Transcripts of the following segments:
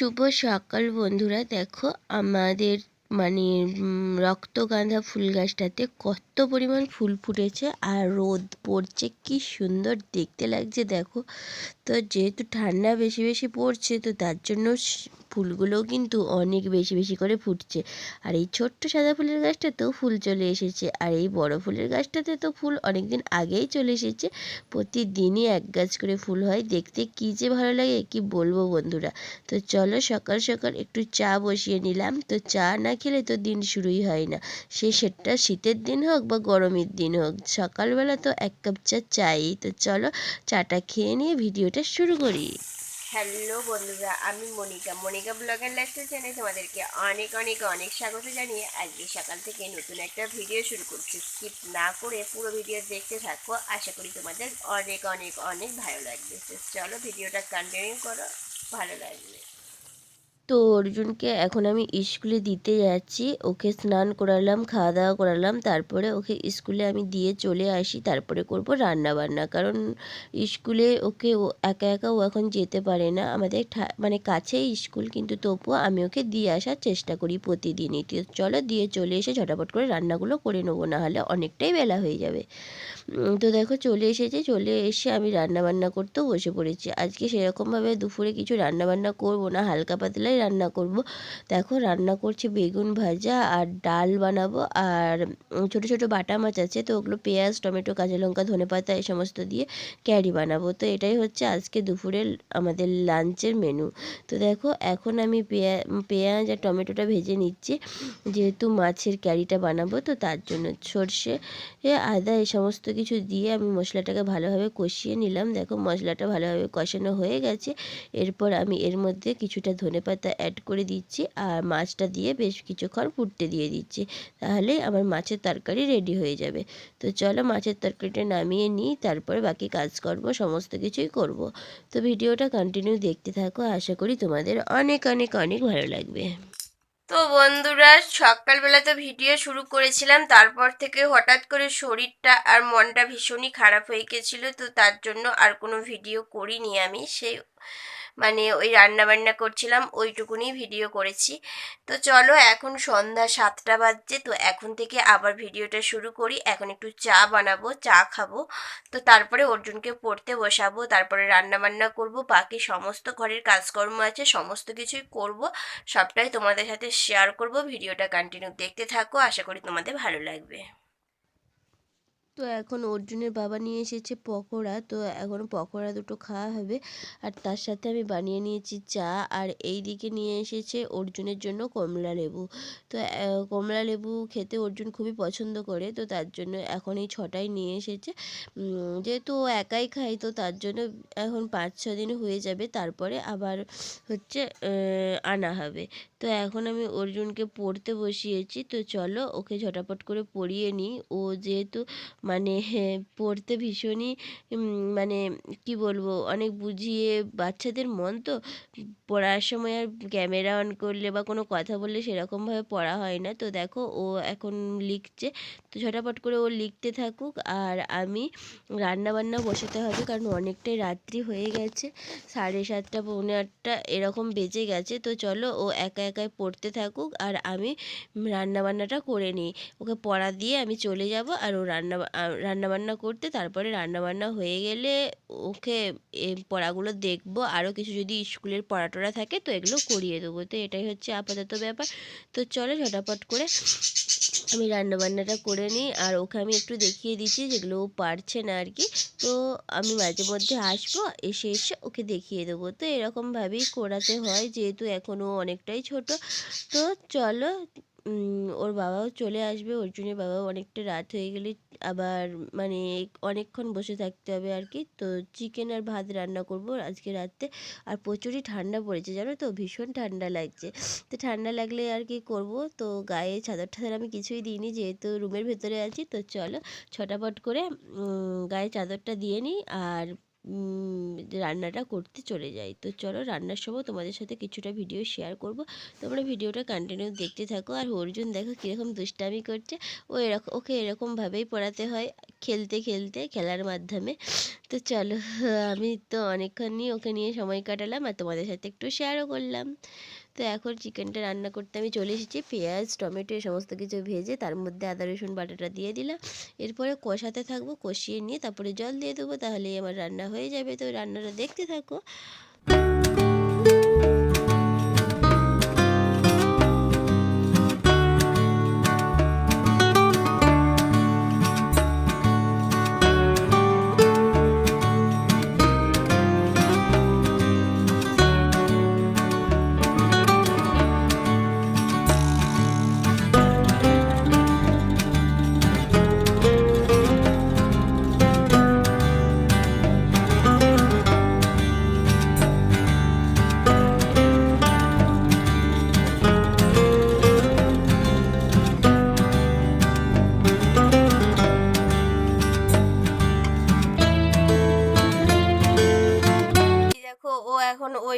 শুভ সকাল বন্ধুরা। দেখো আমাদের মানে উম, রক্তগাঁধা ফুল গাছটাতে কত পরিমাণ ফুল ফুটেছে আর রোদ পড়ছে কি সুন্দর দেখতে লাগছে দেখো। তো যেহেতু ঠান্ডা বেশি বেশি পড়ছে তো তার জন্য ফুলগুলোও কিন্তু অনেক বেশি বেশি করে ফুটছে। আর এই ছোট্ট সাদা ফুলের গাছটাতেও ফুল চলে এসেছে। আর এই বড় ফুলের গাছটাতে তো ফুল অনেক দিন আগেই চলে এসেছে। প্রতিদিনই এক গাছ করে ফুল হয়। দেখতে কী যে ভালো লাগে কি বলব বন্ধুরা। তো চলো সকাল সকাল একটু চা বসিয়ে নিলাম। তো চা না খেলে তো দিন শুরুই হয় না। সে সেটা শীতের দিন হোক বা গরমের দিন হোক, সকালবেলা তো এক কাপ চা চাই। তো চলো চাটা খেয়ে নিয়ে ভিডিওটা শুরু করি। হ্যালো বন্ধুরা, আমি মনিকা। মনিকা ব্লগের লাইফস্টাইল চ্যানেলে তোমাদেরকে অনেক অনেক অনেক স্বাগত জানিয়ে আজকে সকাল থেকে নতুন একটা ভিডিও শুরু করছি। স্কিপ না করে পুরো ভিডিও দেখতে থাকো। আশা করি তোমাদের অনেক অনেক অনেক ভালো লাগবে। চলো ভিডিওটা কন্টিনিউ করো। ভালো লাগবে। তো অর্জুনকে এখন আমি স্কুলে দিতে যাচ্ছি। ওকে স্নান করালাম খাওয়া দাওয়া করালাম, তারপরে ওকে স্কুলে আমি দিয়ে চলে আসি। তারপরে করব রান্না বান্না কারণ স্কুলে ওকে ও একা একা ও এখন যেতে পারে না। আমাদের মানে কাছেই স্কুল, কিন্তু তবুও আমি ওকে দিয়ে আসার চেষ্টা করি প্রতিদিনই। তো চলো দিয়ে চলে এসে ঝটাপট করে রান্নাগুলো করে নেব, না হলে অনেকটাই বেলা হয়ে যাবে। তো দেখো চলে এসেছে। চলে এসে আমি রান্না বান্না করতেও বসে পড়েছি। আজকে সেরকমভাবে দুপুরে কিছু রান্না বান্না করব না, হালকা পাতলাই রান্না করব। দেখো, রান্না করছি বেগুন ভাজা আর ডাল বানাবো। আর ছোটো ছোটো বাটা মাছ আছে, তো ওগুলো পেঁয়াজ, টমেটো, কাঁচা লঙ্কা, ধনে পাতা, এই সমস্ত দিয়ে ক্যারি বানাবো। তো এটাই হচ্ছে আজকে দুপুরের আমাদের লাঞ্চের মেনু তো দেখো, এখন আমি পেঁয়া, পেঁয়াজ আর টমেটোটা ভেজে নিচ্ছি। যেহেতু মাছের ক্যারিটা বানাবো, তো তার জন্য সর্ষে আদা, এই সমস্ত কিছু দিয়ে আমি মশলাটাকে ভালোভাবে কষিয়ে নিলাম। দেখো, মশলাটা ভালোভাবে কষানো হয়ে গেছে। এরপর আমি এর মধ্যে কিছুটা ধনেপাতা অ্যাড করে দিচ্ছি আর মাছটা দিয়ে বেশ কিছুক্ষণ ফুটতে দিয়ে দিচ্ছি। তাহলেই আমার মাছের তরকারি রেডি হয়ে যাবে। তো চলো মাছের তরকারিটা নামিয়ে নিই, তারপরে বাকি কাজ কাজকর্ম সমস্ত কিছুই করব। তো ভিডিওটা কন্টিনিউ দেখতে থাকো, আশা করি তোমাদের অনেক অনেক অনেক ভালো লাগবে। তো বন্ধুরা, সকালবেলা তো ভিডিও শুরু করেছিলাম, তারপর থেকে হঠাৎ করে শরীরটা আর মনটা ভীষণই খারাপ হয়ে গেছিল, তো তার জন্য আর কোনো ভিডিও করিনি আমি। সেই মানে ওই রান্না বান্না করছিলাম, ওইটুকুনি ভিডিও করেছি। তো চলো এখন সন্ধ্যা সাতটা বাজছে, তো এখন থেকে আবার ভিডিওটা শুরু করি। এখন একটু চা বানাবো, চা খাব। তো তারপরে অর্জুনকে পড়তে বসাবো, তারপরে রান্না বান্না করব। বাকি সমস্ত ঘরের কাজকর্ম আছে, সমস্ত কিছুই করব। সবটাই তোমাদের সাথে শেয়ার করব ভিডিওটা কন্টিনিউ দেখতে থাকো। আশা করি তোমাদের ভালো লাগবে। তো এখন অর্জুনের বাবা নিয়ে এসেছে পকোড়া। তো এখন পকোড়া দুটো খাওয়া হবে। আর তার সাথে আমি বানিয়ে নিয়েছি চা। আর এই দিকে নিয়ে এসেছে অর্জুনের জন্য কমলা লেবু। তো কমলা লেবু খেতে অর্জুন খুবই পছন্দ করে। তো তার জন্য এখন এই ছটাই নিয়ে এসেছে। যেহেতু ও একাই খায়, তো তার জন্য এখন পাঁচ ছ দিন হয়ে যাবে। তারপরে আবার হচ্ছে আনা হবে। তো এখন আমি অর্জুনকে পড়তে বসিয়েছি। তো চলো ওকে ঝটাপট করে পড়িয়ে নিই। ও যেহেতু মানে পড়তে ভীষণই মানে কি বলব, অনেক বুঝিয়ে বাচ্চাদের মন তো, পড়ার সময় আর ক্যামেরা অন করলে বা কোনো কথা বললে সেরকমভাবে পড়া হয় না। তো দেখো ও এখন লিখছে। তো ঝটাপট করে ও লিখতে থাকুক আর আমি রান্না বান্না বসাতে হবে কারণ অনেকটাই রাত্রি হয়ে গেছে। সাড়ে সাতটা, পৌনে আটটা এরকম বেজে গেছে। তো চলো ও একা একাই পড়তে থাকুক আর আমি রান্নাবান্নাটা করে নিই। ওকে পড়া দিয়ে আমি চলে যাব আর ও রান্না, রান্নাবান্না করতে তারপরে রান্নাবান্না হয়ে গেলে ওকে পড়াগুলো দেখব। আরও কিছু যদি স্কুলের পড়া টড়া থাকে তো এগুলো করিয়ে দেবো। তো এটাই হচ্ছে আপাতত ব্যাপার। তো চলো ঝটাপট করে আমি রান্না বান্নাটা করে নিই, আর ওকে আমি একটু দেখিয়ে দিচ্ছি যেগুলো ও পারছে না আর কি। তো আমি মাঝে মধ্যে আসব, এসে এসে ওকে দেখিয়ে দেবো। তো এরকমভাবেই করাতে হয়, যেহেতু এখনও অনেকটাই ছোট। তো চলো ওর বাবাও চলে আসবে, ওর অর্জুনের বাবাও অনেকটা রাত হয়ে গেলে আবার মানে অনেকক্ষণ বসে থাকতে হবে আর কি। তো চিকেন আর ভাত রান্না করব আজকে রাতে আর প্রচুরই ঠান্ডা পড়েছে, জানো তো? ভীষণ ঠান্ডা লাগছে। তো ঠান্ডা লাগলে আর কি করব? তো গায়ে চাদর টাদর আমি কিছুই দিইনি, যেহেতু রুমের ভেতরে আছি, তো চলো ছটাপট করে গায়ে চাদরটা দিয়ে নিই। আর রান্নাটা করতে চলে যাই। তো চলো রান্নার সময় তোমাদের সাথে কিছুটা ভিডিও শেয়ার করব। তোমরা ভিডিওটা কন্টিনিউ দেখতে থাকো। আর অর্জুন দেখো কীরকম দুষ্টামি করছে। ও এরকম ওকে এরকমভাবেই পড়াতে হয় খেলতে খেলতে খেলার মাধ্যমে। তো চলো, আমি তো অনেকক্ষণই ওকে নিয়ে সময় কাটালাম আর তোমাদের সাথে একটু শেয়ারও করলাম। তো এখন চিকেনটা রান্না করতে আমি চলে এসেছি। পেঁয়াজ, টমেটো সমস্ত কিছু ভেজে তার মধ্যে আদা, রসুন, বাটাটা দিয়ে দিলাম। এরপরে কষাতে থাকব, কষিয়ে নিয়ে তারপরে জল দিয়ে দেবো, তাহলেই আমার রান্না হয়ে যাবে। তো রান্নাটা দেখতে থাকো।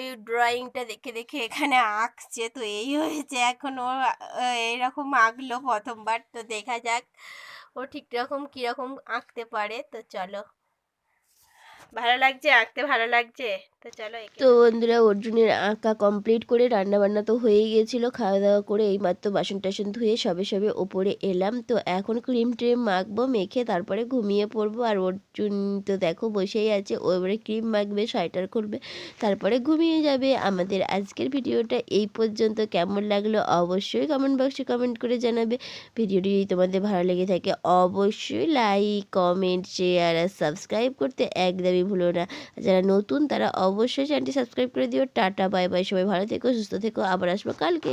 ওই ড্রয়িংটা দেখে দেখে এখানে আঁকছে। তো এই হয়েছে এখন ও আহ, এইরকম আঁকলো প্রথমবার। তো দেখা যাক ও ঠিক রকম কীরকম আঁকতে পারে। তো চলো। ভালো লাগছে? আঁকতে ভালো লাগছে? তো বন্ধুরা অর্জুনের আঁকা কমপ্লিট করে রান্না বান্না তো হয়ে গিয়েছিল খাওয়া দাওয়া করে এইমাত্র বাসন টাসন ধুয়ে সবে সবে ওপরে এলাম। তো এখন ক্রিম ট্রিম মাখবো, মেখে তারপরে ঘুমিয়ে পড়ব। আর অর্জুন তো দেখো বসেই আছে, ও এবারে ক্রিম মাখবে সোয়েটার করবে তারপরে ঘুমিয়ে যাবে। আমাদের আজকের ভিডিওটা এই পর্যন্ত। কেমন লাগল অবশ্যই কমেন্ট বক্সে কমেন্ট করে জানাবে। ভিডিওটি যদি তোমাদের ভালো লেগে থাকে অবশ্যই লাইক কমেন্ট শেয়ার আর সাবস্ক্রাইব করতে একদমই ভুলো না। যারা নতুন তারা অবশ্যই চ্যানেলটি সাবস্ক্রাইব করে দিও। টাটা বাই বাই সবাই ভালো থেকো, সুস্থ থেকো, আবার আসব কালকে।